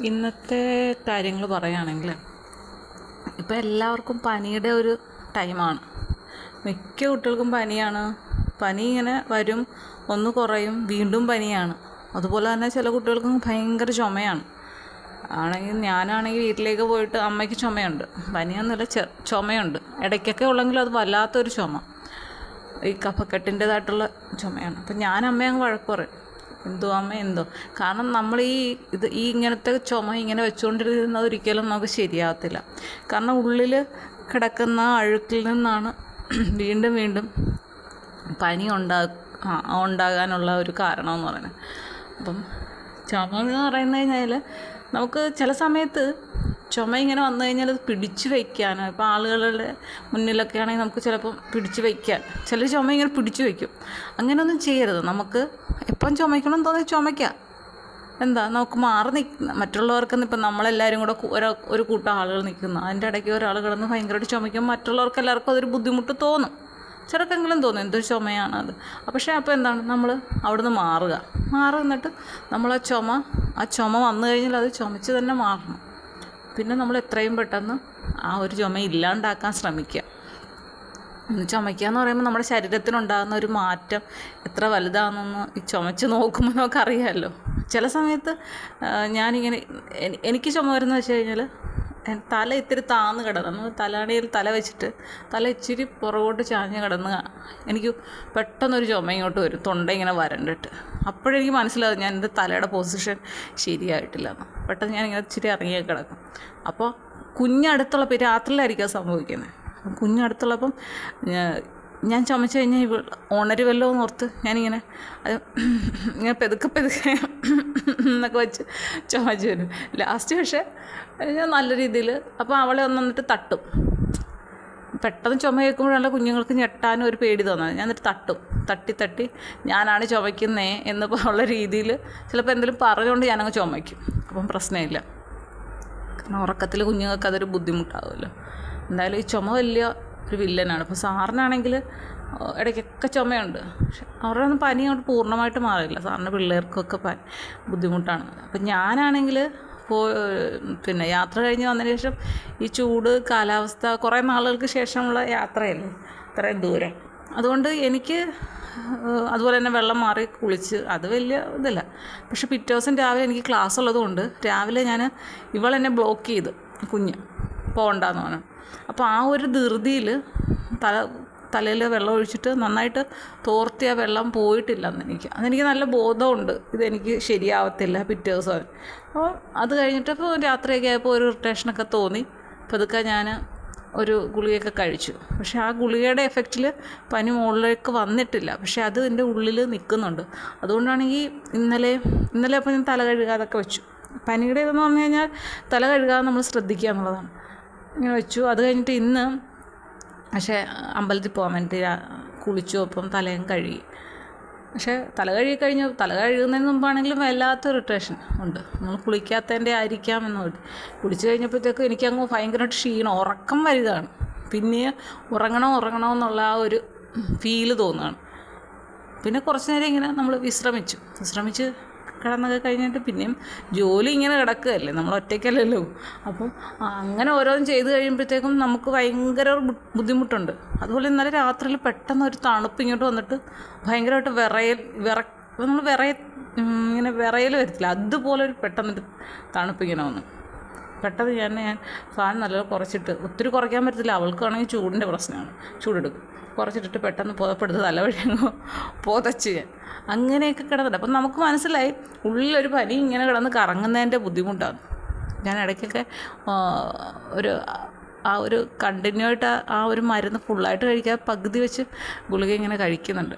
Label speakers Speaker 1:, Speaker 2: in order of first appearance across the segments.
Speaker 1: ഇന്നത്തെ കാര്യങ്ങൾ പറയുകയാണെങ്കിൽ ഇപ്പോൾ എല്ലാവർക്കും പനിയുടെ ഒരു ടൈമാണ്. മിക്ക കുട്ടികൾക്കും പനിയാണ്. പനി ഇങ്ങനെ വരും ഒന്ന് കുറയും വീണ്ടും പനിയാണ്. അതുപോലെ തന്നെ ചില കുട്ടികൾക്കും ഭയങ്കര ചുമയാണ്. ആണെങ്കിൽ ഞാനാണെങ്കിൽ വീട്ടിലേക്ക് പോയിട്ട് അമ്മയ്ക്ക് ചുമയുണ്ട്. പനിയൊന്നുമില്ല ചുമയുണ്ട്. ഇടയ്ക്കൊക്കെ ഉള്ളെങ്കിൽ അത് വല്ലാത്തൊരു ചുമ. ഈ കഫക്കെട്ടിന്റെതായിട്ടുള്ള ചുമയാണ്. അപ്പം ഞാൻ അമ്മയങ്ങ് വഴക്ക് പറയും. എന്തോ അമ്മ എന്തോ. കാരണം നമ്മൾ ഈ ഇത് ഈ ഇങ്ങനത്തെ ചുമ ഇങ്ങനെ വെച്ചുകൊണ്ടിരുന്നത് ഒരിക്കലും നമുക്ക് ശരിയാകത്തില്ല കാരണം ഉള്ളിൽ കിടക്കുന്ന അഴുക്കിൽ നിന്നാണ് വീണ്ടും വീണ്ടും പനി ഉണ്ടാ ഉണ്ടാകാനുള്ള ഒരു കാരണമെന്ന് പറയുന്നത്. അപ്പം ചുമ എന്ന് പറയുന്നത് കഴിഞ്ഞാൽ നമുക്ക് ചില സമയത്ത് ചുമ ഇങ്ങനെ വന്നു കഴിഞ്ഞാൽ അത് പിടിച്ചു വയ്ക്കാനോ ഇപ്പോൾ ആളുകളുടെ മുന്നിലൊക്കെ ആണെങ്കിൽ നമുക്ക് ചിലപ്പം പിടിച്ചു വയ്ക്കാൻ ചില ചുമ ഇങ്ങനെ പിടിച്ചു വയ്ക്കും അങ്ങനെയൊന്നും ചെയ്യരുത്. നമുക്ക് എപ്പം ചുമയ്ക്കണം തോന്നി ചുമയ്ക്കാം. എന്താ നമുക്ക് മാറി നിൽക്കുന്ന മറ്റുള്ളവർക്കെന്ന് ഇപ്പം നമ്മളെല്ലാവരും കൂടെ ഒരു ഒരു കൂട്ടം ആളുകൾ നിൽക്കുന്നു. അതിന്റെ ഇടയ്ക്ക് ഒരാൾ കിടന്ന് ഭയങ്കരമായിട്ട് ചുമയ്ക്കും. മറ്റുള്ളവർക്ക് എല്ലാവർക്കും അതൊരു ബുദ്ധിമുട്ട് തോന്നും. ചിലർക്കെങ്കിലും തോന്നും എന്തൊരു ചുമയാണ് അത്. പക്ഷേ അപ്പോൾ എന്താണ് നമ്മൾ അവിടുന്ന് മാറുക. മാറി നിന്നിട്ട് നമ്മൾ ആ ചുമ ആ ചുമ വന്നു കഴിഞ്ഞാൽ അത് ചുമച്ച് തന്നെ മാറണം. പിന്നെ നമ്മൾ എത്രയും പെട്ടെന്ന് ആ ഒരു ചുമ ഇല്ലാണ്ടാക്കാൻ ശ്രമിക്കുക. ചുമയ്ക്കുക എന്ന് പറയുമ്പോൾ നമ്മുടെ ശരീരത്തിനുണ്ടാകുന്ന ഒരു മാറ്റം എത്ര വലുതാണെന്ന് ഈ ചുമച്ച് നോക്കുമ്പോൾ നമുക്കറിയാമല്ലോ ചില സമയത്ത് ഞാനിങ്ങനെ എനിക്ക് ചുമ വരുന്നത് വെച്ച് കഴിഞ്ഞാൽ തല ഇത്തിരി താന്ന് കിടന്നു. തലാണിയിൽ തല വെച്ചിട്ട് തല ഇച്ചിരി പുറകോട്ട് ചാഞ്ഞ് കിടന്ന് എനിക്ക് പെട്ടെന്നൊരു ചുമ ഇങ്ങോട്ട് വരും. തൊണ്ട ഇങ്ങനെ വരണ്ടിട്ട്. അപ്പോഴെനിക്ക് മനസ്സിലാവും ഞാൻ എന്റെ തലയുടെ പൊസിഷൻ ശരിയായിട്ടില്ല പെട്ടെന്ന് ഞാൻ ഇങ്ങനെ ഇച്ചിരി ഇറങ്ങി കിടക്കും. അപ്പോൾ കുഞ്ഞടുത്തുള്ള രാത്രിയിലായിരിക്കും സംഭവിക്കുന്നത്. കുഞ്ഞടുത്തുള്ളപ്പം ഞാൻ ചുമച്ച് കഴിഞ്ഞാൽ ഇവ ഉണരുമല്ലോ എന്ന് ഓർത്ത് ഞാനിങ്ങനെ അത് ഇങ്ങനെ പെതുക്കെ പെതുക്കെ എന്നൊക്കെ വെച്ച് ചുമച്ച് വരും. ലാസ്റ്റ് പക്ഷേ ഞാൻ നല്ല രീതിയിൽ അപ്പോൾ അവളെ ഒന്ന് വന്നിട്ട് തട്ടും. പെട്ടെന്ന് ചുമ കേൾക്കുമ്പോഴാണല്ലോ കുഞ്ഞുങ്ങൾക്ക് ഞെട്ടാനും ഒരു പേടി തോന്നുന്നത് ഞാൻ എന്നിട്ട് തട്ടും. തട്ടി തട്ടി ഞാനാണ് ചുമയ്ക്കുന്നേ എന്ന് ഉള്ള രീതിയിൽ ചിലപ്പോൾ എന്തെങ്കിലും പറഞ്ഞുകൊണ്ട് ഞാനങ്ങ് ചുമയ്ക്കും. അപ്പം പ്രശ്നമില്ല. കാരണം ഉറക്കത്തിൽ കുഞ്ഞുങ്ങൾക്ക് അതൊരു ബുദ്ധിമുട്ടാവുമല്ലോ. എന്തായാലും ഈ ചുമ വലിയ ഒരു വില്ലനാണ്. ഇപ്പോൾ സാറിനാണെങ്കിൽ ഇടയ്ക്കൊക്കെ ചുമയുണ്ട്. പക്ഷെ അവരുടെ ഒന്നും പനി അങ്ങോട്ട് പൂർണമായിട്ട് മാറില്ല സാറിന് പിള്ളേർക്കൊക്കെ പനി ബുദ്ധിമുട്ടാണ്. അപ്പം ഞാനാണെങ്കിൽ പോ പിന്നെ യാത്ര കഴിഞ്ഞ് വന്നതിന് ശേഷം ഈ ചൂട് കാലാവസ്ഥ കുറേ നാളുകൾക്ക് ശേഷമുള്ള യാത്രയല്ലേ? ഇത്രയും ദൂരം. അതുകൊണ്ട് എനിക്ക് അതുപോലെ തന്നെ വെള്ളം മാറി കുളിച്ച് അത് വലിയ ഇതല്ല. പക്ഷെ പിറ്റേ ദിവസം രാവിലെ എനിക്ക് ക്ലാസ് ഉള്ളതുകൊണ്ട് രാവിലെ ഞാൻ ഇവളെന്നെ ബ്ലോക്ക് ചെയ്ത് കുഞ്ഞ്. പോകണ്ടെന്ന് പറഞ്ഞു. അപ്പോൾ ആ ഒരു ധൃതിയിൽ തല തലയിൽ വെള്ളം ഒഴിച്ചിട്ട് നന്നായിട്ട് തോർത്തി ആ വെള്ളം പോയിട്ടില്ല അന്ന് എനിക്ക്. അതെനിക്ക് നല്ല ബോധമുണ്ട്. ഇതെനിക്ക് ശരിയാവത്തില്ല പിറ്റേ ദിവസം അപ്പോൾ അത് കഴിഞ്ഞിട്ടപ്പോൾ രാത്രിയൊക്കെ ആയപ്പോൾ ഒരു ഇറിറ്റേഷനൊക്കെ തോന്നി. പതുക്കെ ഞാൻ ഒരു ഗുളികയൊക്കെ കഴിച്ചു. പക്ഷേ ആ ഗുളികയുടെ എഫക്റ്റിൽ പനി മുകളിലേക്ക് വന്നിട്ടില്ല. പക്ഷേ അത് എന്റെ ഉള്ളിൽ നിൽക്കുന്നുണ്ട് അതുകൊണ്ടാണെങ്കിൽ ഇന്നലെ ഇന്നലെ അപ്പോൾ ഞാൻ തല കഴുകാതൊക്കെ വെച്ചു. പനിയുടെ ഇതെന്ന് പറഞ്ഞു കഴിഞ്ഞാൽ തല കഴുകാതെ നമ്മൾ ശ്രദ്ധിക്കുക എന്നുള്ളതാണ്. ഇങ്ങനെ വെച്ചു. അത് കഴിഞ്ഞിട്ട് ഇന്ന് പക്ഷേ അമ്പലത്തിൽ പോകാൻ വേണ്ടി രാ- കുളിച്ചു ഒപ്പം തലയും കഴുകി. പക്ഷേ തല കഴുകി കഴിഞ്ഞു. തല കഴുകുന്നതിന് മുമ്പാണെങ്കിലും വല്ലാത്തൊരു ഇറിറ്റേഷൻ ഉണ്ട്. നമ്മൾ കുളിക്കാത്തതിന്റെ ആയിരിക്കാം എന്ന് കരുതി. കുളിച്ച് കഴിഞ്ഞപ്പോഴത്തേക്കും എനിക്കങ്ങ് ഭയങ്കരമായിട്ട് ക്ഷീണം. ഉറക്കം വലുതാണ്. പിന്നെ ഉറങ്ങണോ ഉറങ്ങണോ എന്നുള്ള ആ ഒരു ഫീൽ തോന്നുകയാണ്. പിന്നെ കുറച്ച് നേരം ഇങ്ങനെ നമ്മൾ വിശ്രമിച്ചു. വിശ്രമിച്ച് കിടന്നൊക്കെ കഴിഞ്ഞിട്ട് പിന്നെയും ജോലി ഇങ്ങനെ കിടക്കുകയല്ലേ? നമ്മൾ ഒറ്റയ്ക്കല്ലല്ലോ. അപ്പം അങ്ങനെ ഓരോന്നും ചെയ്ത് കഴിയുമ്പോഴത്തേക്കും നമുക്ക് ഭയങ്കര ബുദ്ധിമുട്ടുണ്ട്. അതുപോലെ ഇന്നലെ രാത്രിയിൽ പെട്ടെന്ന് ഒരു തണുപ്പ് ഇങ്ങോട്ട് വന്നിട്ട് ഭയങ്കരമായിട്ട് വിറയൽ വിറ നമ്മൾ വിറയ ഇങ്ങനെ വിറയൽ വരത്തില്ല. അതുപോലെ ഒരു പെട്ടെന്നൊരു തണുപ്പ് ഇങ്ങനെ വന്നു. പെട്ടെന്ന് ഞാൻ ഞാൻ ഫാൻ നല്ലത് കുറച്ചിട്ട്. ഒത്തിരി കുറയ്ക്കാൻ പറ്റത്തില്ല. അവൾക്കാണെങ്കിൽ ചൂടിന്റെ പ്രശ്നമാണ്. ചൂടെടുക്കും. കുറച്ചിട്ടിട്ട് പെട്ടെന്ന് പുതപ്പെടുത്ത് തലവഴി അങ്ങ് പുതച്ച് ഞാൻ. അങ്ങനെയൊക്കെ കിടന്നിട്ട് അപ്പം നമുക്ക് മനസ്സിലായി ഉള്ളിലൊരു പനി ഇങ്ങനെ കിടന്ന് കറങ്ങുന്നതിന്റെ ബുദ്ധിമുട്ടാണ്. ഞാൻ ഇടയ്ക്കൊക്കെ ഒരു ആ ഒരു കണ്ടിന്യൂ ആയിട്ട് ആ ഒരു മരുന്ന് ഫുള്ളായിട്ട് കഴിക്കാതെ പകുതി വെച്ച് ഗുളിക ഇങ്ങനെ കഴിക്കുന്നുണ്ട്.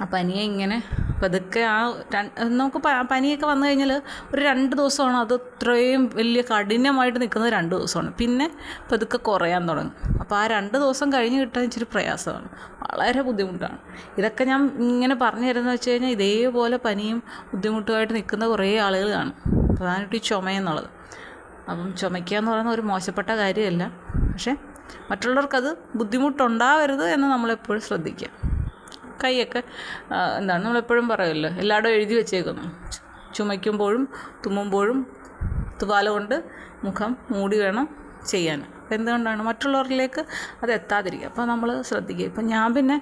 Speaker 1: ആ പനിയെ ഇങ്ങനെ പതുക്കെ ആ നമുക്ക് പനിയൊക്കെ വന്നു കഴിഞ്ഞാൽ ഒരു രണ്ട് ദിവസമാണ് അത് ഇത്രയും വലിയ കഠിനമായിട്ട് നിൽക്കുന്നത് രണ്ട് ദിവസമാണ്. പിന്നെ പതുക്കെ കുറയാൻ തുടങ്ങും. അപ്പോൾ ആ രണ്ട് ദിവസം കഴിഞ്ഞ് കിട്ടാൻ ഇച്ചിരി പ്രയാസമാണ്. വളരെ ബുദ്ധിമുട്ടാണ്. ഇതൊക്കെ ഞാൻ ഇങ്ങനെ പറഞ്ഞു തരുന്നത് വെച്ച് കഴിഞ്ഞാൽ ഇതേപോലെ പനിയും ബുദ്ധിമുട്ടുമായിട്ട് നിൽക്കുന്ന കുറേ ആളുകൾ കാണും. പ്രധാനമായിട്ട് ഈ ചുമയെന്നുള്ളത് അപ്പം ചുമയ്ക്കുക എന്ന് പറയുന്നത് ഒരു മോശപ്പെട്ട കാര്യമല്ല. പക്ഷേ മറ്റുള്ളവർക്കത് ബുദ്ധിമുട്ടുണ്ടാവരുത് എന്ന് നമ്മളെപ്പോഴും ശ്രദ്ധിക്കുക. കൈയൊക്കെ എന്താണ് നമ്മളെപ്പോഴും പറയുമല്ലോ എല്ലായിടും എഴുതി വെച്ചേക്കുന്നു. ചുമയ്ക്കുമ്പോഴും തുമ്മുമ്പോഴും തുവാല കൊണ്ട് മുഖം മൂടി വേണം ചെയ്യാൻ. അപ്പോൾ എന്തുകൊണ്ടാണ്? മറ്റുള്ളവരിലേക്ക് അത് എത്താതിരിക്കുക. അപ്പോൾ നമ്മൾ ശ്രദ്ധിക്കുക. ഇപ്പം ഞാൻ പിന്നെ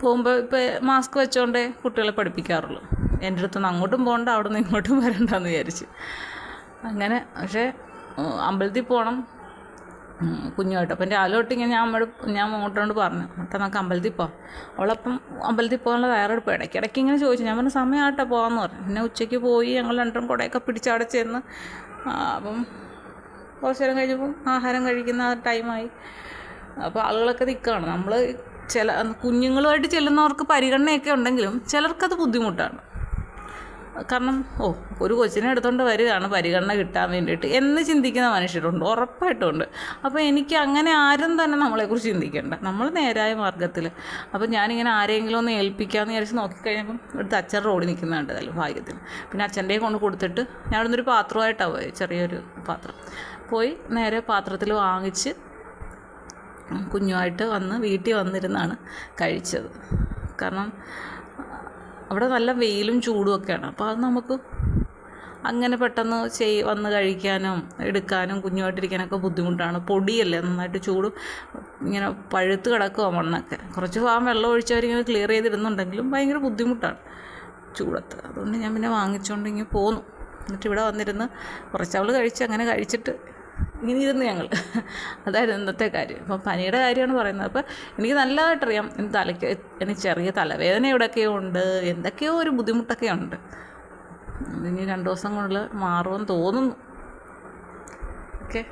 Speaker 1: പോകുമ്പോൾ ഇപ്പോൾ മാസ്ക് വെച്ചുകൊണ്ടേ കുട്ടികളെ പഠിപ്പിക്കാറുള്ളൂ. എന്റെ അടുത്തുനിന്ന് അങ്ങോട്ടും പോകണ്ട അവിടെ നിന്ന് ഇങ്ങോട്ടും വരണ്ടെന്ന് വിചാരിച്ച്. അങ്ങനെ പക്ഷേ അമ്പലത്തിൽ പോകണം കുഞ്ഞുമായിട്ട്. അപ്പം രാവിലെ തൊട്ട് ഇങ്ങനെ ഞാൻ അമ്മയോട് ഞാൻ മോട്ടോണ്ട് പറഞ്ഞു എന്നിട്ട് നമുക്ക് അമ്പലത്തിൽ പോവാം. അവളപ്പം അമ്പലത്തിൽ പോകാനുള്ള തയ്യാറെടുപ്പ് ഇടയ്ക്ക് ഇടയ്ക്ക് ഇങ്ങനെ ചോദിച്ചു. ഞാൻ പറഞ്ഞു സമയമായിട്ടാ പോകാമെന്ന് പറഞ്ഞു. പിന്നെ ഉച്ചയ്ക്ക് പോയി ഞങ്ങൾ രണ്ടും കുടയൊക്കെ പിടിച്ച് അവിടെ ചെന്ന് അപ്പം കുറച്ച് നേരം കഴിഞ്ഞപ്പം ആഹാരം കഴിക്കുന്ന ടൈമായി. അപ്പോൾ ആളുകളൊക്കെ നിൽക്കുകയാണ് നമ്മൾ ചില കുഞ്ഞുങ്ങളുമായിട്ട് ചെല്ലുന്നവർക്ക് പരിഗണനയൊക്കെ ഉണ്ടെങ്കിലും ചിലർക്കത് ബുദ്ധിമുട്ടാണ്. കാരണം ഓ ഒരു കൊച്ചിനെ എടുത്തുകൊണ്ട് വരികയാണ് പരിഗണന കിട്ടാൻ വേണ്ടിയിട്ട്. എന്ന് ചിന്തിക്കുന്ന മനുഷ്യരുണ്ട് ഉറപ്പായിട്ടുണ്ട് അപ്പോൾ എനിക്ക് അങ്ങനെ ആരും തന്നെ നമ്മളെക്കുറിച്ച് ചിന്തിക്കേണ്ട. നമ്മൾ നേരായ മാർഗത്തിൽ അപ്പോൾ ഞാനിങ്ങനെ ആരെങ്കിലും ഒന്ന് ഏൽപ്പിക്കാമെന്ന് വിചാരിച്ച് നോക്കിക്കഴിഞ്ഞപ്പം എടുത്ത് അച്ഛൻ റോഡിൽ നിൽക്കുന്നുണ്ട് അതായത് ഭാഗ്യത്തിന്. പിന്നെ അച്ഛന്റെ കൊണ്ട് കൊടുത്തിട്ട് ഞാൻ അവിടെ ഒരു പാത്രമായിട്ടാണ് പോയത് ചെറിയൊരു പാത്രം. പോയി നേരെ പാത്രത്തിൽ വാങ്ങിച്ച് കുഞ്ഞുമായിട്ട് വന്ന് വീട്ടിൽ വന്നിരുന്നാണ് കഴിച്ചത്. കാരണം അവിടെ നല്ല വെയിലും ചൂടും ഒക്കെയാണ്. അപ്പോൾ അത് നമുക്ക് അങ്ങനെ പെട്ടെന്ന് ചെയ് വന്ന് കഴിക്കാനും എടുക്കാനും കുഞ്ഞുമായിട്ടിരിക്കാനൊക്കെ ബുദ്ധിമുട്ടാണ്. പൊടിയല്ലേ നന്നായിട്ട് ചൂടും ഇങ്ങനെ പഴുത്ത് കിടക്കുക മണ്ണൊക്കെ. കുറച്ച് ഭാഗം വെള്ളം ഒഴിച്ചവരിങ്ങനെ ക്ലിയർ ചെയ്തിരുന്നുണ്ടെങ്കിലും ഭയങ്കര ബുദ്ധിമുട്ടാണ് ചൂടത്ത്. അതുകൊണ്ട് ഞാൻ പിന്നെ വാങ്ങിച്ചുകൊണ്ട് ഇങ്ങനെ പോന്നു. എന്നിട്ട് ഇവിടെ വന്നിരുന്ന് കുറച്ച് അവൾ കഴിച്ച് അങ്ങനെ കഴിച്ചിട്ട് ഇങ്ങനെ ഇരുന്ന് ഞങ്ങൾ. അതായിരുന്നു ഇന്നത്തെ കാര്യം. അപ്പം പനിയുടെ കാര്യമാണ് പറയുന്നത്. അപ്പോൾ എനിക്ക് നല്ലതായിട്ടറിയാം എനിക്ക് തലയ്ക്ക് എനിക്ക് ചെറിയ തലവേദന ഇവിടെയൊക്കെയോ ഉണ്ട് എന്തൊക്കെയോ ഒരു ബുദ്ധിമുട്ടൊക്കെ ഉണ്ട്. ഇനി രണ്ട് ദിവസം കൊണ്ട് മാറുമെന്ന് തോന്നുന്നു. ഓക്കെ.